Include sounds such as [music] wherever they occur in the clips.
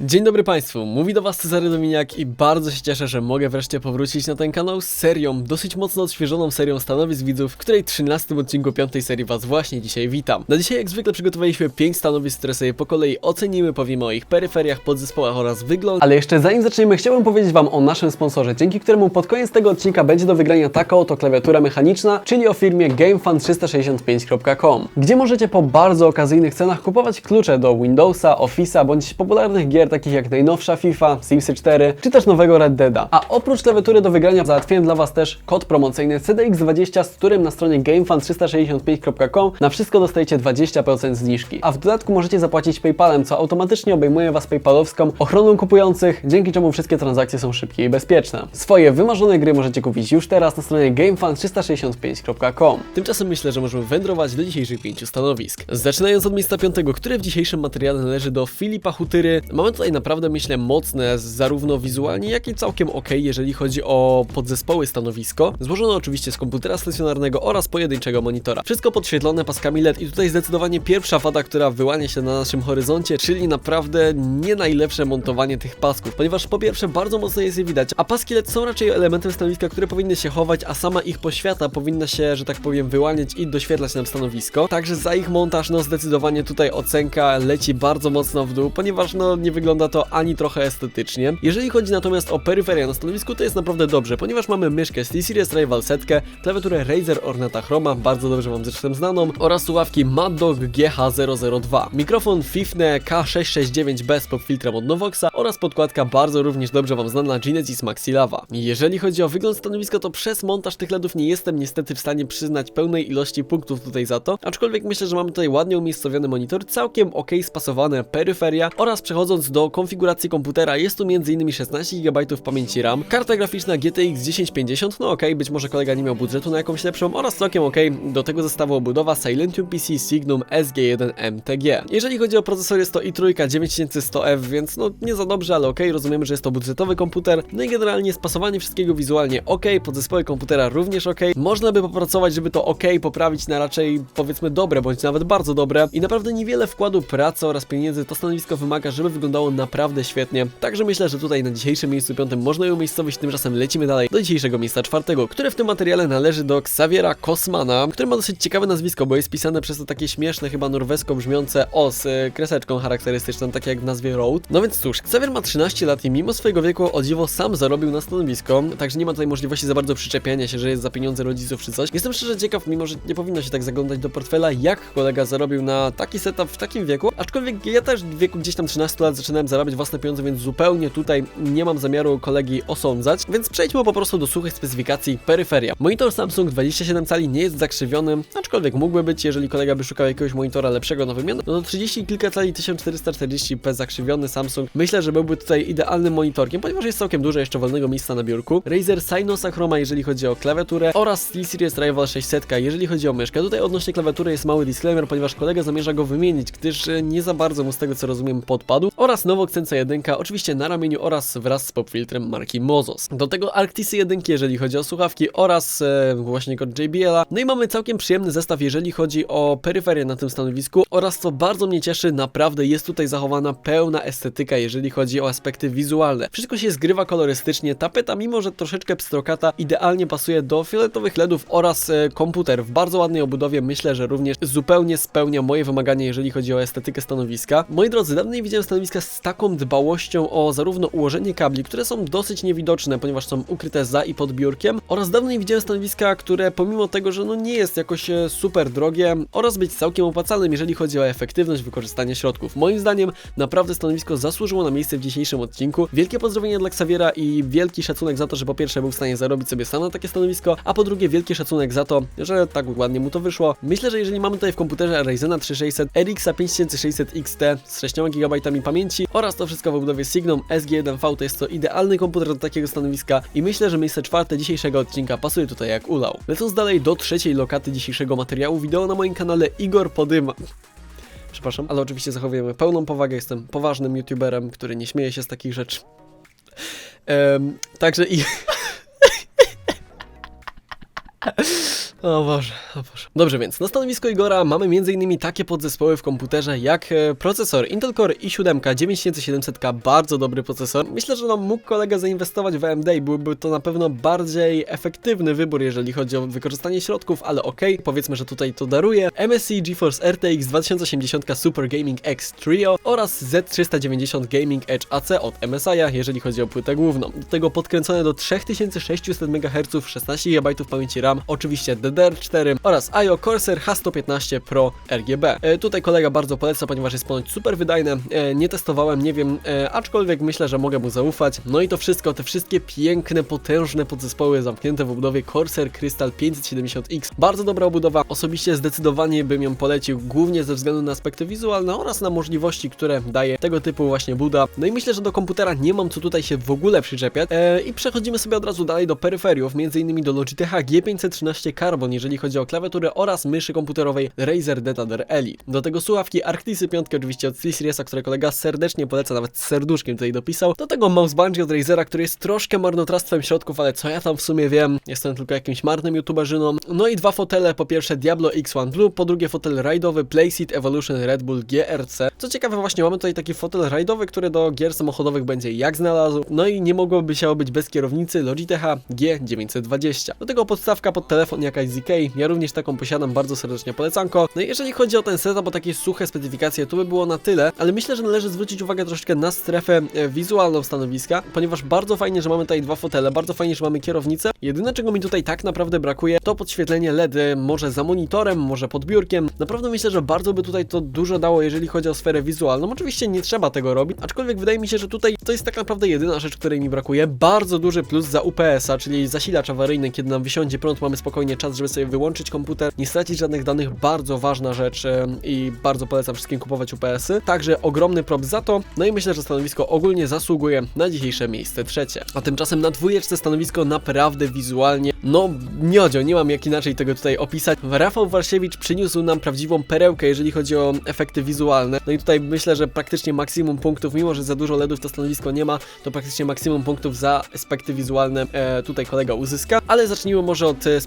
Dzień dobry Państwu, mówi do Was Cezary Dominiak i bardzo się cieszę, że mogę wreszcie powrócić na ten kanał z serią, dosyć mocno odświeżoną serią stanowisk widzów, w której 13 odcinku 5 serii Was właśnie dzisiaj witam. Na dzisiaj jak zwykle przygotowaliśmy 5 stanowisk, które sobie po kolei ocenimy, powiemy o ich peryferiach, podzespołach oraz wygląd. Ale jeszcze zanim zaczniemy, chciałbym powiedzieć Wam o naszym sponsorze, dzięki któremu pod koniec tego odcinka będzie do wygrania taka oto klawiatura mechaniczna, czyli o firmie GameFan365.com, gdzie możecie po bardzo okazyjnych cenach kupować klucze do Windowsa, Office'a bądź popularnych gier takich jak najnowsza FIFA, Simsy 4 czy też nowego Red Deada. A oprócz klawiatury do wygrania załatwiłem dla Was też kod promocyjny CDX20, z którym na stronie GameFan365.com na wszystko dostajecie 20% zniżki. A w dodatku możecie zapłacić PayPalem, co automatycznie obejmuje Was PayPalowską ochroną kupujących, dzięki czemu wszystkie transakcje są szybkie i bezpieczne. Swoje wymarzone gry możecie kupić już teraz na stronie GameFan365.com. Tymczasem myślę, że możemy wędrować do dzisiejszych pięciu stanowisk. Zaczynając od miejsca piątego, które w dzisiejszym materiale należy do Filipa Hutyry. Mamy tutaj naprawdę myślę mocne, zarówno wizualnie, jak i całkiem ok, jeżeli chodzi o podzespoły stanowisko. Złożone oczywiście z komputera stacjonarnego oraz pojedynczego monitora. Wszystko podświetlone paskami LED i tutaj zdecydowanie pierwsza wada, która wyłania się na naszym horyzoncie, czyli naprawdę nie najlepsze montowanie tych pasków, ponieważ po pierwsze bardzo mocno jest je widać, a paski LED są raczej elementem stanowiska, które powinny się chować, a sama ich poświata powinna się, że tak powiem, wyłaniać i doświetlać nam stanowisko. Także za ich montaż, no zdecydowanie tutaj ocenka leci bardzo mocno w dół, ponieważ no nie wygląda to ani trochę estetycznie. Jeżeli chodzi natomiast o peryferię na stanowisku, to jest naprawdę dobrze, ponieważ mamy myszkę SteelSeries Rival setkę, klawiaturę Razer Ornata Chroma, bardzo dobrze Wam zresztą znaną, oraz słuchawki Mad Dog GH002, mikrofon Fifne K669B z popfiltrem od Novoxa oraz podkładka bardzo również dobrze Wam znana Genesis Maxi Lava. Jeżeli chodzi o wygląd stanowiska, to przez montaż tych LEDów nie jestem niestety w stanie przyznać pełnej ilości punktów tutaj za to, aczkolwiek myślę, że mamy tutaj ładnie umiejscowiony monitor, całkiem ok spasowane peryferia oraz przechodząc do konfiguracji komputera, jest tu m.in. 16 GB pamięci RAM, karta graficzna GTX 1050, no ok, być może kolega nie miał budżetu na jakąś lepszą oraz całkiem ok, do tego zestawu obudowa Silentium PC Signum SG1 MTG. Jeżeli chodzi o procesor, jest to i3 9100F, więc no nie za dobrze, ale ok, rozumiemy, że jest to budżetowy komputer, no i generalnie spasowanie wszystkiego wizualnie ok, podzespoły komputera również ok, można by popracować, żeby to ok poprawić na raczej powiedzmy dobre, bądź nawet bardzo dobre i naprawdę niewiele wkładu pracy oraz pieniędzy to stanowisko wymaga, żeby wyglądało naprawdę świetnie. Także myślę, że tutaj na dzisiejszym miejscu piątym można ją umiejscowić, tymczasem lecimy dalej do dzisiejszego miejsca czwartego, które w tym materiale należy do Xaviera Kosmana, który ma dosyć ciekawe nazwisko, bo jest pisane przez to takie śmieszne, chyba norwesko brzmiące O z y, kreseczką charakterystyczną, takie jak w nazwie Road. No więc cóż, Xavier ma 13 lat i mimo swojego wieku o dziwo sam zarobił na stanowisko, także nie ma tutaj możliwości za bardzo przyczepiania się, że jest za pieniądze rodziców czy coś. Jestem szczerze ciekaw, mimo że nie powinno się tak zaglądać do portfela, jak kolega zarobił na taki setup w takim wieku, aczkolwiek ja też w wieku gdzieś tam 13 lat zaczynałem zarabiać własne pieniądze, więc zupełnie tutaj nie mam zamiaru kolegi osądzać, więc przejdźmy po prostu do suchych specyfikacji peryferia. Monitor Samsung 27 cali nie jest zakrzywiony, aczkolwiek mógłby być, jeżeli kolega by szukał jakiegoś monitora lepszego na wymianę, no to 30 i kilka cali 1440p zakrzywiony Samsung myślę, że byłby tutaj idealnym monitorkiem, ponieważ jest całkiem dużo jeszcze wolnego miejsca na biurku. Razer Synosa Chroma, jeżeli chodzi o klawiaturę oraz SteelSeries Rival 600, jeżeli chodzi o myszkę. Tutaj odnośnie klawiatury jest mały disclaimer, ponieważ kolega zamierza go wymienić, gdyż nie za bardzo mu z tego co rozumiem podpadł. Oraz Novox Sensa 1, oczywiście na ramieniu oraz wraz z popfiltrem marki Mozos. Do tego Arctisy 1, jeżeli chodzi o słuchawki oraz e, właśnie kod JBL-a. No i mamy całkiem przyjemny zestaw, jeżeli chodzi o peryferię na tym stanowisku oraz co bardzo mnie cieszy, naprawdę jest tutaj zachowana pełna estetyka, jeżeli chodzi o aspekty wizualne. Wszystko się zgrywa kolorystycznie, tapeta mimo, że troszeczkę pstrokata, idealnie pasuje do fioletowych LEDów oraz e, komputer w bardzo ładnej obudowie, myślę, że również zupełnie spełnia moje wymagania, jeżeli chodzi o estetykę stanowiska. Moi drodzy, dawno nie widziałem stanowiska z taką dbałością o zarówno ułożenie kabli, które są dosyć niewidoczne, ponieważ są ukryte za i pod biurkiem, oraz dawno nie widziałem stanowiska, które pomimo tego, że no nie jest jakoś e, super drogie oraz być całkiem opłacalnym, jeżeli chodzi o efektywność wykorzystania środków. Moim zdaniem naprawdę stanowisko zasłużyło na miejsce w dzisiejszym odcinku. Wielkie pozdrowienia dla Xaviera i wielki szacunek za to, że po pierwsze był w stanie zarobić sobie sam na takie stanowisko, a po drugie wielki szacunek za to, że tak ładnie mu to wyszło. Myślę, że jeżeli mamy tutaj w komputerze Ryzena 3600, RX 5600 XT z 6 GB pamięci oraz to wszystko w obudowie Signum SG1V, to jest to idealny komputer do takiego stanowiska i myślę, że miejsce czwarte dzisiejszego odcinka pasuje tutaj jak ulał. Lecąc dalej do trzeciej lokaty dzisiejszego materiału, wideo na moim kanale Igor Podyma. Przepraszam, ale oczywiście zachowujemy pełną powagę. Jestem poważnym youtuberem, który nie śmieje się z takich rzeczy. Em, także i. [laughs] O Boże, o Boże. Dobrze, więc na stanowisku Igora mamy m.in. takie podzespoły w komputerze jak e, procesor Intel Core i7 9700K, bardzo dobry procesor. Myślę, że no, mógł kolega zainwestować w AMD i byłby to na pewno bardziej efektywny wybór, jeżeli chodzi o wykorzystanie środków, ale okej, powiedzmy, że tutaj to daruje. MSI GeForce RTX 2080 Super Gaming X Trio oraz Z390 Gaming Edge AC od MSI, jeżeli chodzi o płytę główną. Do tego podkręcone do 3600 MHz, 16 GB pamięci RAM, oczywiście DDR4 oraz IO Corsair H115 Pro RGB. E, tutaj kolega bardzo poleca, ponieważ jest ponoć super wydajne. E, nie testowałem, nie wiem, e, aczkolwiek myślę, że mogę mu zaufać. No i to wszystko, te wszystkie piękne, potężne podzespoły zamknięte w obudowie Corsair Crystal 570X. Bardzo dobra obudowa. Osobiście zdecydowanie bym ją polecił, głównie ze względu na aspekty wizualne oraz na możliwości, które daje tego typu właśnie buda. No i myślę, że do komputera nie mam co tutaj się w ogóle przyczepiać. I przechodzimy sobie od razu dalej do peryferiów, m.in. do Logitech G513 Carbon, jeżeli chodzi o klawiaturę oraz myszy komputerowej Razer Detader Eli. Do tego słuchawki Arctisy 5 oczywiście od SteelSeriesa, które kolega serdecznie poleca, nawet z serduszkiem tutaj dopisał. Do tego mouse bungee od Razera, który jest troszkę marnotrawstwem środków, ale co ja tam w sumie wiem, jestem tylko jakimś marnym youtuberzyną. No i dwa fotele, po pierwsze Diablo X1 Blue, po drugie fotel rajdowy Playseat Evolution Red Bull GRC. Co ciekawe właśnie mamy tutaj taki fotel rajdowy, który do gier samochodowych będzie jak znalazł. No i nie mogłoby się obyć bez kierownicy Logitech G920. Do tego podstawka pod telefon jakaś ZK, ja również taką posiadam, bardzo serdecznie polecanko. No i jeżeli chodzi o ten setup, o takie suche specyfikacje, to by było na tyle, ale myślę, że należy zwrócić uwagę troszeczkę na strefę e, wizualną stanowiska, ponieważ bardzo fajnie, że mamy tutaj dwa fotele, bardzo fajnie, że mamy kierownicę. Jedyne czego mi tutaj tak naprawdę brakuje, to podświetlenie LED, e, może za monitorem, może pod biurkiem. Naprawdę myślę, że bardzo by tutaj to dużo dało, jeżeli chodzi o sferę wizualną. Oczywiście nie trzeba tego robić, aczkolwiek wydaje mi się, że tutaj to jest tak naprawdę jedyna rzecz, której mi brakuje. Bardzo duży plus za UPS-a, czyli zasilacz awaryjny, kiedy nam wysiądzie prąd, mamy spokojnie czas, żeby sobie wyłączyć komputer, nie stracić żadnych danych, bardzo ważna rzecz i bardzo polecam wszystkim kupować UPS-y. Także ogromny prop za to, no i myślę, że stanowisko ogólnie zasługuje na dzisiejsze miejsce trzecie. A tymczasem na dwójeczce stanowisko naprawdę wizualnie, no miodzio, nie mam jak inaczej tego tutaj opisać. Rafał Warsiewicz przyniósł nam prawdziwą perełkę, jeżeli chodzi o efekty wizualne. No i tutaj myślę, że praktycznie maksimum punktów, mimo że za dużo LEDów to stanowisko nie ma, to praktycznie maksimum punktów za aspekty wizualne e, tutaj kolega uzyska. Ale zacznijmy może od e,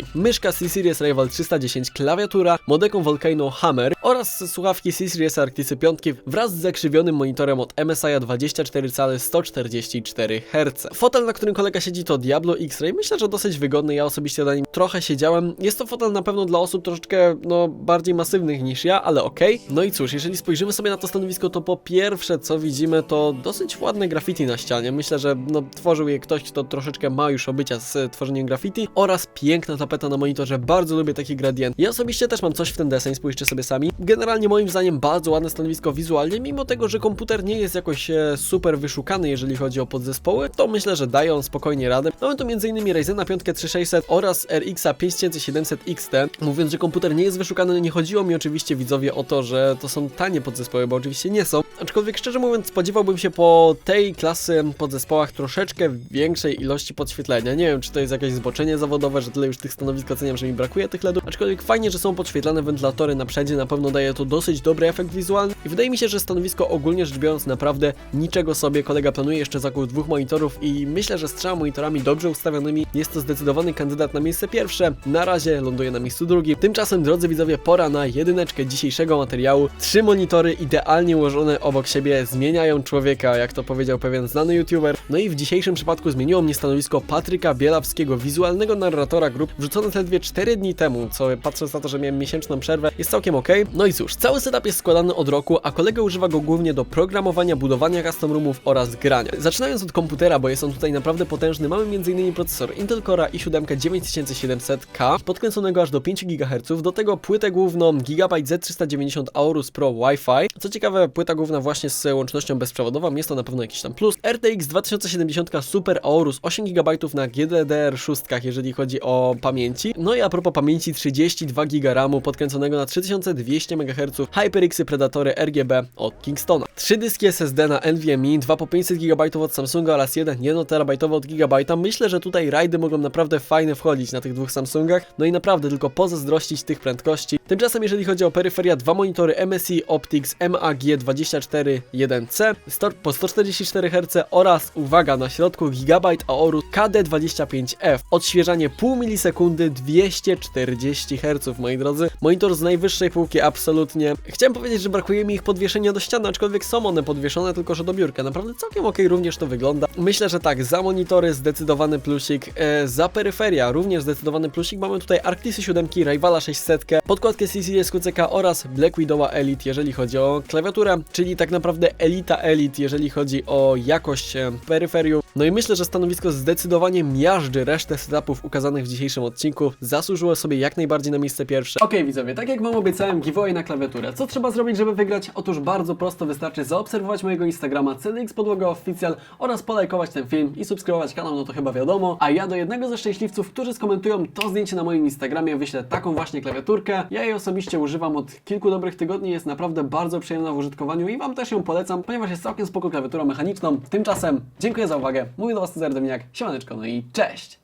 specyfikacji. Myszka C-Series Rival 310, klawiatura, modeką Volcano Hammer oraz słuchawki C-Series Arctisy 5 wraz z zakrzywionym monitorem od MSI 24 cale 144 Hz. Fotel, na którym kolega siedzi to Diablo X-Ray, myślę, że dosyć wygodny, ja osobiście na nim trochę siedziałem. Jest to fotel na pewno dla osób troszeczkę, no, bardziej masywnych niż ja, ale okej. No i cóż, jeżeli spojrzymy sobie na to stanowisko, to po pierwsze, co widzimy, to dosyć ładne graffiti na ścianie. Myślę, że no, tworzył je ktoś, kto troszeczkę ma już obycia z tworzeniem graffiti oraz piękna tapeta na monitorze, bardzo lubię taki gradient. Ja osobiście też mam coś w ten deseń, spójrzcie sobie sami. Generalnie moim zdaniem bardzo ładne stanowisko wizualnie, mimo tego, że komputer nie jest jakoś e, super wyszukany, jeżeli chodzi o podzespoły, to myślę, że dają on spokojnie radę. Mamy tu m.in. Ryzena 5 3600 oraz RX 5700 XT. Mówiąc, że komputer nie jest wyszukany, nie chodziło mi oczywiście widzowie o to, że to są tanie podzespoły, bo oczywiście nie są. Aczkolwiek szczerze mówiąc, spodziewałbym się po tej klasy podzespołach troszeczkę większej ilości podświetlenia. Nie wiem, czy to jest jakieś zboczenie zawodowe, że tyle już tych stanowisk oceniam, że mi brakuje tych LEDów. Aczkolwiek fajnie, że są podświetlane wentylatory na przedzie, na pewno daje to dosyć dobry efekt wizualny. I wydaje mi się, że stanowisko ogólnie rzecz biorąc naprawdę niczego sobie. Kolega planuje jeszcze zakup dwóch monitorów i myślę, że z trzema monitorami dobrze ustawionymi jest to zdecydowany kandydat na miejsce pierwsze. Na razie ląduje na miejscu drugim. Tymczasem, drodzy widzowie, pora na jedyneczkę dzisiejszego materiału. Trzy monitory idealnie ułożone obok siebie zmieniają człowieka, jak to powiedział pewien znany youtuber. No i w dzisiejszym przypadku zmieniło mnie stanowisko Patryka Bielawskiego, wizualnego narratora grup, wrzucone zaledwie 4 dni temu, co patrząc na to, że miałem miesięczną przerwę, jest całkiem ok. No i cóż, cały setup jest składany od roku, a kolega używa go głównie do programowania, budowania custom roomów oraz grania. Zaczynając od komputera, bo jest on tutaj naprawdę potężny, mamy m.in. procesor Intel Core i7 9700K, podkręconego aż do 5 GHz, do tego płytę główną Gigabyte Z390 Aorus Pro Wi-Fi. Co ciekawe, płyta główna właśnie z łącznością bezprzewodową, jest to na pewno jakiś tam plus. RTX 2070 Super Aorus 8 GB na GDDR6, jeżeli chodzi o pamięci. No i a propos pamięci 32 GB RAMu podkręconego na 3200 MHz HyperXy Predatory RGB od Kingstona. Trzy dyski SSD na NVMe, dwa po 500 GB od Samsunga oraz jeden 1 TB od Gigabyte'a. Myślę, że tutaj rajdy mogą naprawdę fajne wchodzić na tych dwóch Samsungach. No i naprawdę tylko pozazdrościć tych prędkości. Tymczasem jeżeli chodzi o peryferia, dwa monitory MSI Optics MAG241C sto- po 144 Hz oraz, uwaga, na środku Gigabyte Aorus KD25F. Odświeżanie pół milisekundy 240 Hz, moi drodzy. Monitor z najwyższej półki, absolutnie. Chciałem powiedzieć, że brakuje mi ich podwieszenia do ściany, aczkolwiek są one podwieszone, tylko że do biurka. Naprawdę całkiem ok również to wygląda. Myślę, że tak, za monitory zdecydowany plusik, e, za peryferia również zdecydowany plusik. Mamy tutaj Arctisy 7, Rivala 600, podkładkę CCS QCK oraz Black Widowa Elite, jeżeli chodzi o klawiaturę, czyli tak naprawdę Elita Elite, jeżeli chodzi o jakość e, peryferium. No i myślę, że stanowisko zdecydowanie miażdży resztę setupów ukazanych w dzisiejszym odcinku. Zasłużyło sobie jak najbardziej na miejsce pierwsze. Okej widzowie, tak jak wam obiecałem, giveaway na klawiaturę. Co trzeba zrobić, żeby wygrać? Otóż bardzo prosto, wystarczy zaobserwować mojego Instagrama CDX Podłoga Official oraz polajkować ten film i subskrybować kanał, no to chyba wiadomo. A ja do jednego ze szczęśliwców, którzy skomentują to zdjęcie na moim Instagramie, wyślę taką właśnie klawiaturkę. Ja jej osobiście używam od kilku dobrych tygodni, jest naprawdę bardzo przyjemna w użytkowaniu i wam też ją polecam, ponieważ jest całkiem spoko klawiaturą mechaniczną. Tymczasem dziękuję za uwagę. Mówię do was Cezary Dominiak, siemaneczko, no i cześć!